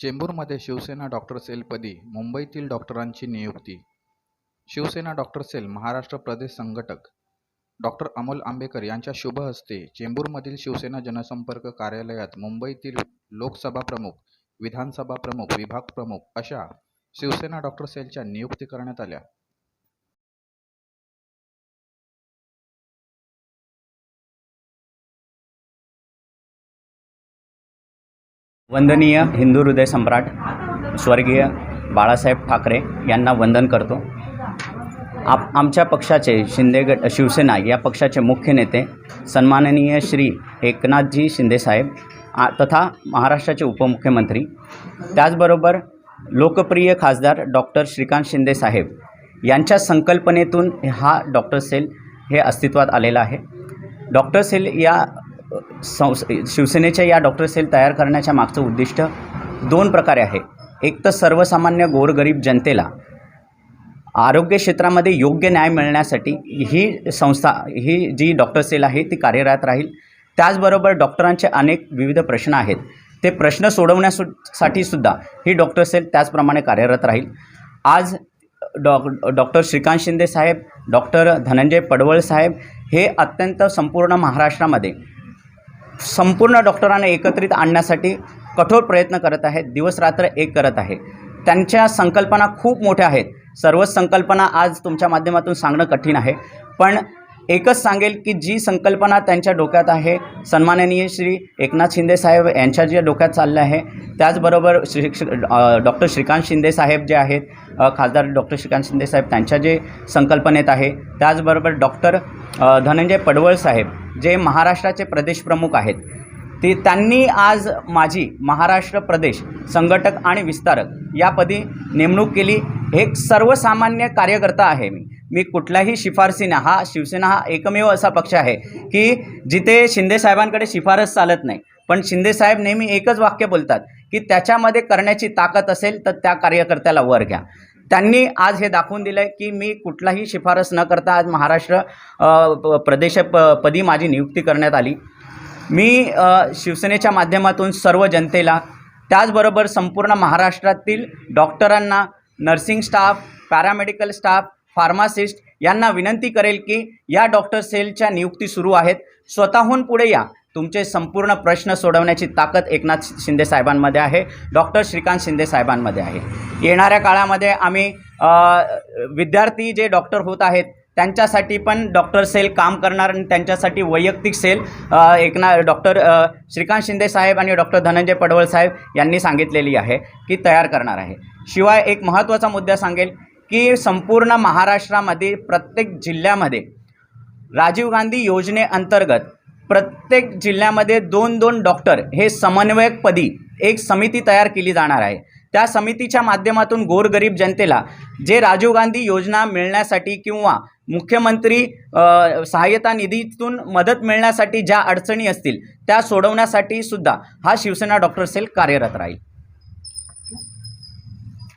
चेंबूरमध्ये Shiv Sena doctor सेलपदी मुंबईतील डॉक्टरांची नियुक्ती. शिवसेना डॉक्टर सेल महाराष्ट्र प्रदेश संघटक डॉक्टर अमोल आंबेकर यांच्या शुभ हस्ते चेंबूरमधील शिवसेना जनसंपर्क कार्यालयात मुंबईतील लोकसभा प्रमुख विधानसभा प्रमुख विभाग प्रमुख अशा शिवसेना डॉक्टर सेलच्या नियुक्ती करण्यात आल्या. वंदनीय हिंदू हृदय सम्राट स्वर्गीय बाळासाहेब ठाकरे यांना वंदन करतो. आप आमच्या पक्षाचे शिंदे गट शिवसेना या पक्षाचे मुख्य नेते सन्माननीय श्री एकनाथजी शिंदेसाहेब तथा महाराष्ट्राचे उपमुख्यमंत्री त्याचबरोबर लोकप्रिय खासदार डॉक्टर श्रीकांत शिंदे साहेब यांच्या संकल्पनेतून हा डॉक्टर सेल हे अस्तित्वात आलेलं आहे. डॉक्टर सेल या संस शिवसेनेच्या या डॉक्टर सेल तयार करण्याच्या मागचं उद्दिष्ट दोन प्रकारे आहे. एक तर सर्वसामान्य गोरगरीब जनतेला आरोग्य क्षेत्रामध्ये योग्य न्याय मिळण्यासाठी ही संस्था ही जी डॉक्टर सेल आहे ती कार्यरत राहील. त्याचबरोबर डॉक्टरांचे अनेक विविध प्रश्न आहेत. ते प्रश्न सोडवण्यासु साठी सुद्धा ही डॉक्टर सेल त्याचप्रमाणे कार्यरत राहील. आज डॉ डॉक्टर श्रीकांत शिंदे साहेब डॉक्टर धनंजय पडवळ साहेब हे अत्यंत संपूर्ण महाराष्ट्रामध्ये संपूर्ण डॉक्टरांना एकत्रित आणण्यासाठी कठोर प्रयत्न करत आहेत दिवसरात्र एक करत आहे. त्यांच्या संकल्पना खूप मोठ्या आहेत. सर्वच संकल्पना आज तुमच्या माध्यमातून सांगणं कठीण आहे. पण एकच सांगेल की जी संकल्पना त्यांच्या डोक्यात आहे सन्माननीय श्री एकनाथ शिंदे साहेब यांच्या जे डोक्यात चाललं आहे त्याचबरोबर श्री डॉक्टर श्रीकांत शिंदे साहेब जे आहेत खासदार डॉक्टर श्रीकांत शिंदे साहेब त्यांच्या जे संकल्पनेत आहे त्याचबरोबर डॉक्टर धनंजय पडवळ साहेब जे महाराष्ट्राचे प्रदेश प्रमुख आहेत ते त्यांनी आज माझी महाराष्ट्र प्रदेश संघटक आणि विस्तारक यापदी नेमणूक केली. एक सर्वसामान्य कार्यकर्ता आहे मी. मी कुठल्याही शिफारसीने हा शिवसेना हा एकमेव असा पक्ष आहे की जिथे शिंदेसाहेबांकडे शिफारस चालत नाही. पण शिंदेसाहेब नेहमी एकच वाक्य बोलतात की त्याच्यामध्ये करण्याची ताकद असेल तर त्या कार्यकर्त्याला वर घ्या. त्यांनी आज हे दाखवून दिलं आहे की मी कुठलाही शिफारस न करता आज महाराष्ट्र प्रदेशपदी प- प्रदेश माझी नियुक्ती करण्यात आली. मी शिवसेनेच्या माध्यमातून सर्व जनतेला त्याचबरोबर संपूर्ण महाराष्ट्रातील डॉक्टरांना nursing staff paramedical staff pharmacist यांना विनंती करेल की या डॉक्टर सेलच्या नियुक्ती सुरू आहेत. स्वतःहून पुढे या. तुमचे संपूर्ण प्रश्न सोडवण्याची ताकद एकनाथ शिंदे साहेबांमध्ये आहे. डॉक्टर श्रीकांत शिंदे साहेबांमध्ये आहे. येणाऱ्या काळामध्ये आम्ही विद्यार्थी जे डॉक्टर होत आहेत त्यांच्यासाठी पण डॉक्टर सेल काम करणार आणि त्यांच्यासाठी वैयक्तिक सेल एकना डॉक्टर श्रीकांत शिंदे साहेब आणि डॉक्टर धनंजय पडवळ साहेब यांनी सांगितलेली आहे की तयार करणार आहे. शिवाय एक महत्त्वाचा मुद्दा सांगेल की संपूर्ण महाराष्ट्रामध्ये प्रत्येक जिल्ह्यामध्ये राजीव गांधी योजनेअंतर्गत प्रत्येक जिल्ह्यामध्ये दोन दोन डॉक्टर हे समन्वयकपदी एक समिती तयार केली जाणार आहे. त्या समितीच्या माध्यमातून गोरगरीब जनतेला जे राजीव गांधी योजना मिळण्यासाठी किंवा मुख्यमंत्री सहाय्यता निधीतून मदत मिळण्यासाठी ज्या अडचणी असतील त्या सोडवण्यासाठी सुद्धा हा शिवसेना डॉक्टर सेल कार्यरत राहील.